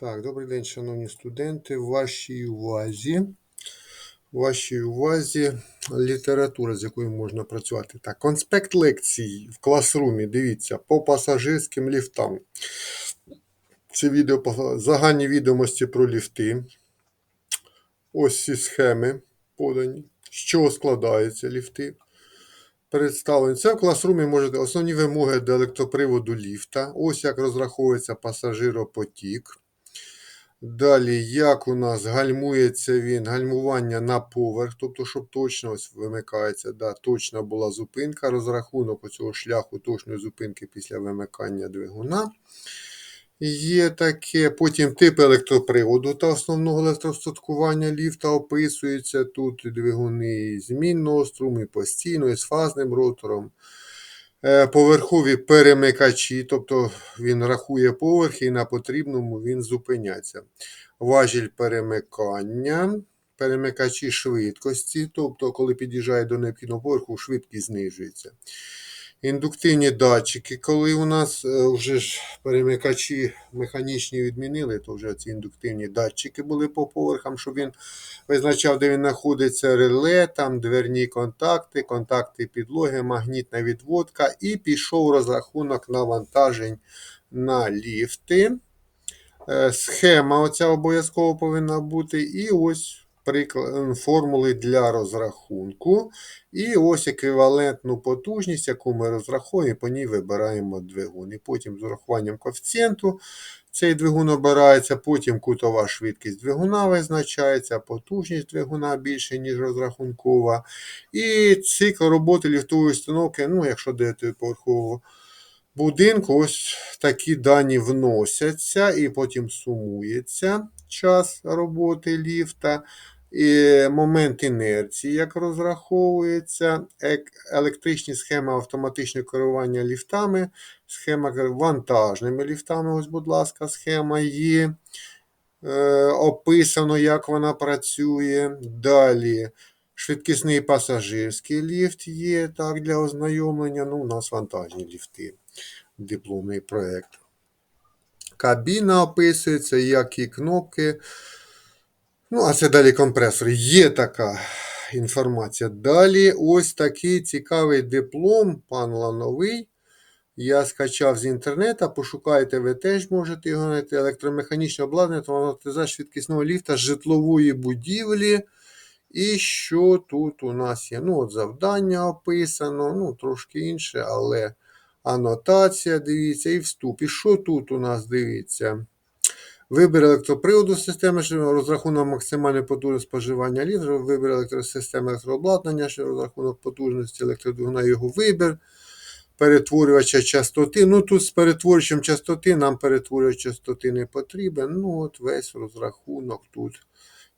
Так, добрий день, шановні студенти. В вашій увазі. Вашій увазі література, з якою можна працювати. Так, конспект лекцій в класрумі. Дивіться, по пасажирським ліфтам. Це відео загальні відомості про ліфти. Ось ці схеми подані. З чого складаються ліфти? Представлені. Це в класрумі можете основні вимоги до електроприводу ліфта. Ось як розраховується пасажиропотік. Далі, як у нас гальмується він, гальмування на поверх, тобто, щоб точно ось вимикається, да, точна була зупинка, розрахунок оцього шляху точної зупинки після вимикання двигуна. Є таке, потім тип електроприводу та основного електростаткування ліфта описується. Тут двигуни змінного струму, і постійно, і з фазним ротором. Е, Поверхові перемикачі, тобто він рахує поверхи і на потрібному він зупиняється. Важіль перемикання, перемикачі швидкості, тобто, коли під'їжджає до необхідного поверху, швидкість знижується. Індуктивні датчики, коли у нас е, вже ж перемикачі механічні відмінили, то вже ці індуктивні датчики були по поверхам, щоб він визначав, де він знаходиться, реле, там дверні контакти, контакти підлоги, магнітна відводка, і пішов розрахунок навантажень на ліфти. Е, Схема оця обов'язково повинна бути. І ось формули для розрахунку. І ось еквівалентну потужність, яку ми розраховуємо, по ній вибираємо двигун. І потім з урахуванням коефіцієнту цей двигун обирається, потім кутова швидкість двигуна визначається, потужність двигуна більше, ніж розрахункова. І цикл роботи ліфтової установки, ну, якщо 9-поверхового будинку, ось такі дані вносяться, і потім сумується час роботи ліфта. І момент інерції, як розраховується, електричні схеми автоматичного керування ліфтами, схема вантажними ліфтами, ось, будь ласка, схема є. Е, описано, як вона працює. Далі швидкісний пасажирський ліфт є так, для ознайомлення. Ну, у нас вантажні ліфти, дипломний проєкт. Кабіна описується, які кнопки. Ну, а це далі компресор. Є така інформація. Далі ось такий цікавий диплом, пан Лановий. Я скачав з інтернету, пошукайте, ви теж можете його знайти. Електромеханічне обладнання та автоматизація швидкісного ліфта житлової будівлі. І що тут у нас є? Ну, от завдання описано, ну, трошки інше, але анотація, дивіться, і вступ. І що тут у нас дивіться? Вибір електроприводу системи, що розрахунок максимальної потужності споживання літру, вибір електросистеми електрообладнання, що розрахунок потужності електродвигуна, його вибір, перетворювача частоти. Ну тут з перетворювачем частоти нам перетворювач частоти не потрібен. Ну от весь розрахунок тут.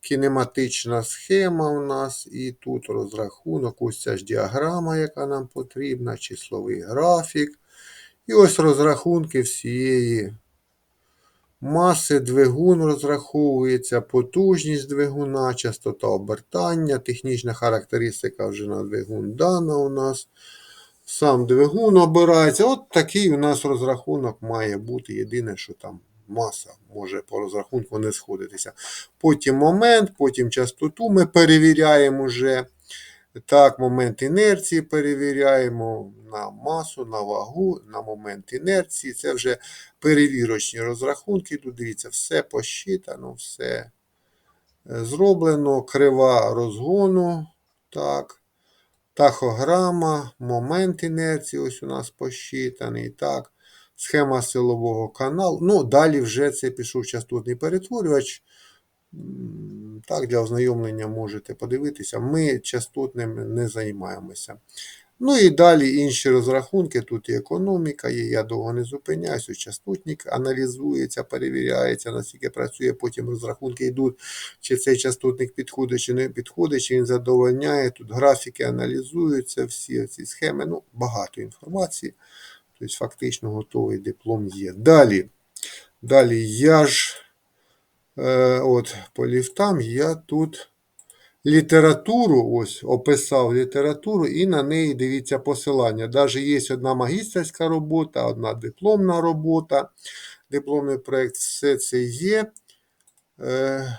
Кінематична схема у нас, і тут розрахунок, ось ця ж діаграма, яка нам потрібна, числовий графік. І ось розрахунки всієї маси двигун розраховується, потужність двигуна, частота обертання, технічна характеристика вже на двигун дана у нас. Сам двигун обирається. От такий у нас розрахунок має бути. Єдине, що там маса може по розрахунку не сходитися. Потім момент, потім частоту ми перевіряємо вже. Так, момент інерції перевіряємо на масу, на вагу, на момент інерції. Це вже перевірочні розрахунки. Тут дивіться, все посчитано, все е, зроблено. Крива розгону. Так. Тахограма, момент інерції, ось у нас посчитаний. Так. Схема силового каналу. Ну, далі вже це пішов частотний перетворювач. Так, для ознайомлення можете подивитися. Ми частотним не займаємося. Ну і далі інші розрахунки. Тут і економіка є, я довго не зупиняюся. Частотник аналізується, перевіряється, наскільки працює, потім розрахунки йдуть, чи цей частотник підходить, чи не підходить, чи він задовольняє. Тут графіки аналізуються, всі ці схеми. Ну, багато інформації. Тобто, фактично готовий диплом є. Далі. Далі я ж от, по ліфтам я тут літературу, ось описав літературу, і на неї дивіться посилання. Навіть є одна магістерська робота, одна дипломна робота. дипломний проєкт, все це є. Е,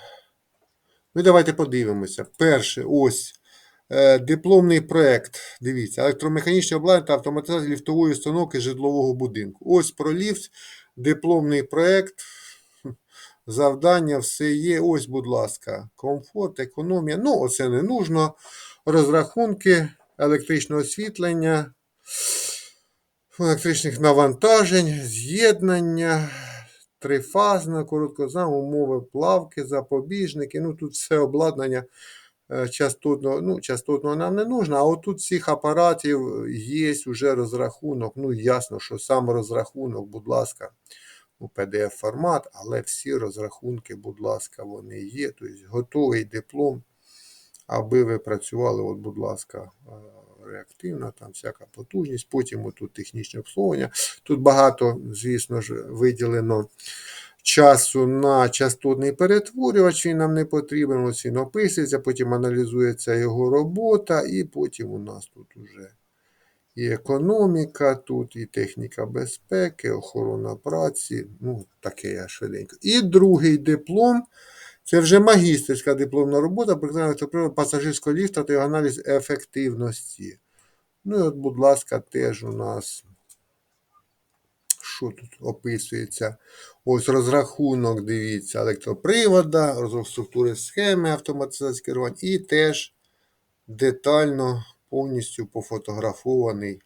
Ну, давайте подивимося. Перше, ось. Е, дипломний проєкт. Дивіться, електромеханічне обладнання та автоматизація ліфтової установки житлового будинку. Ось про ліфт, дипломний проєкт. Завдання, все є. Ось, будь ласка, комфорт, економія. Ну, оце не нужно. Розрахунки електричного освітлення, електричних навантажень, з'єднання, трифазна, короткозна, умови плавки, запобіжники. Ну, тут все обладнання е, частотного, ну, частотного нам не нужно, а отут всіх апаратів є вже розрахунок. Ну, ясно, що сам розрахунок, будь ласка, у PDF-формат, але всі розрахунки, будь ласка, вони є. Тобто готовий диплом, аби ви працювали, от, будь ласка, е, реактивна, там всяка потужність, потім тут технічне обслуговування. Тут багато, звісно ж, виділено часу на частотний перетворювач, він нам не потрібен, він описується, потім аналізується його робота, і потім у нас тут уже і економіка, тут і техніка безпеки, охорона праці, ну, таке я швиденько. І другий диплом. Це вже магістерська дипломна робота про пасажирського ліфта та його аналіз ефективності. Ну і от, будь ласка, теж у нас, що тут описується? Ось розрахунок, дивіться, електропривода, розрахунок структури схеми автоматизації керування і теж детально повністю пофотографований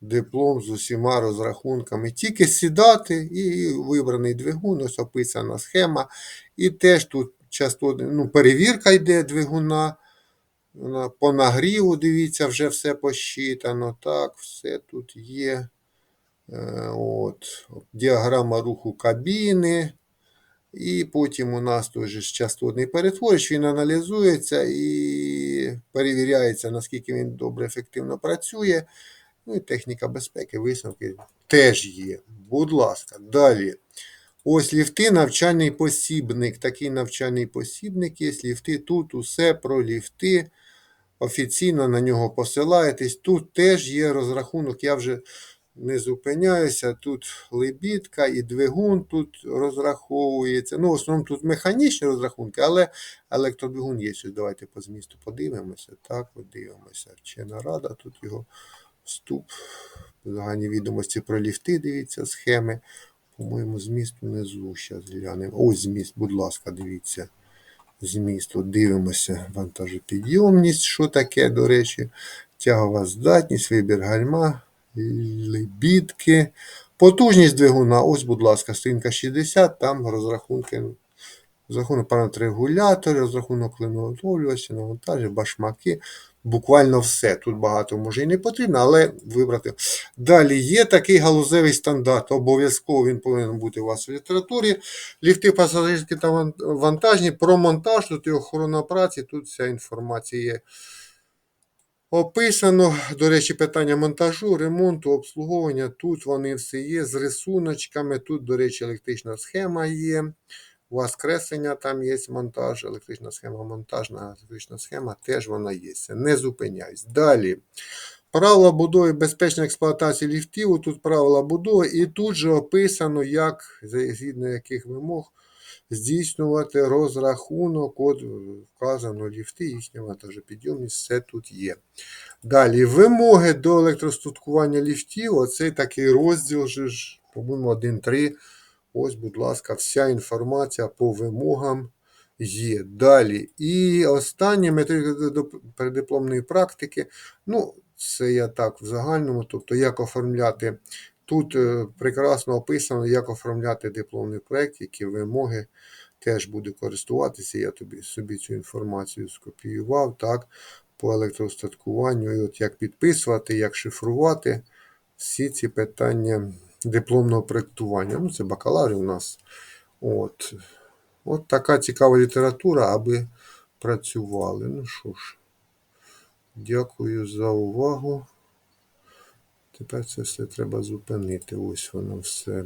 диплом з усіма розрахунками. Тільки сідати і вибраний двигун, ось описана схема. І теж тут часто ну, перевірка йде двигуна. По нагріву, дивіться, вже все посчитано. Так, все тут є. Е, от, Діаграма руху кабіни. І потім у нас же частотний перетворювач, він аналізується і перевіряється, наскільки він добре, ефективно працює. Ну і техніка безпеки, висновки теж є. Будь ласка, далі. Ось ліфти, навчальний посібник. Такий навчальний посібник є. Ліфти. Тут усе про ліфти. Офіційно на нього посилаєтесь. Тут теж є розрахунок. Я вже не зупиняюся. Тут лебідка і двигун тут розраховується. Ну, в основному тут механічні розрахунки, але електродвигун є. Ось Давайте по змісту подивимося. Так, подивимося. Вчена рада, тут його вступ. Загальні відомості про ліфти, дивіться, схеми. По-моєму, зміст внизу. Зараз глянемо. Ось зміст, будь ласка, дивіться. Зміст. От дивимося. Вантажопідйомність. Що таке, до речі, тягова здатність, вибір гальма, лебідки. Потужність двигуна. Ось, будь ласка, сторінка 60, там розрахунки. Розрахунок параметр регулятора, розрахунок клиноутворювача, навантаження, башмаки. Буквально все. Тут багато може і не потрібно, але вибрати. Далі є такий галузевий стандарт. Обов'язково він повинен бути у вас в літературі. Ліфти пасажирські та вантажні, про монтаж, тут і охорона праці, тут вся інформація є. Описано, до речі, питання монтажу, ремонту, обслуговування. Тут вони все є з рисуночками. Тут, до речі, електрична схема є. У вас креслення, там є монтаж, електрична схема, монтажна електрична схема, теж вона є. Не зупиняюсь. Далі. Правила будови безпечної експлуатації ліфтів. Тут правила будови, і тут же описано, як, згідно яких вимог, здійснювати розрахунок, от вказано ліфти, їхня вантажопідйомність, все тут є. Далі, вимоги до електростаткування ліфтів. Оцей такий розділ, по-моєму, 1.3. Ось, будь ласка, вся інформація по вимогам є. Далі. І останнє методика до передипломної практики. Ну, це я так в загальному, тобто, як оформляти. Тут е, прекрасно описано, як оформляти дипломний проєкт, які вимоги теж буду користуватися. Я тобі собі цю інформацію скопіював так, по електростаткуванню, і от як підписувати, як шифрувати всі ці питання дипломного проєктування. Ну, це бакалаврів у нас. От. От така цікава література, аби працювали. Ну що ж, дякую за увагу. Тепер це все треба зупинити. Ось воно все.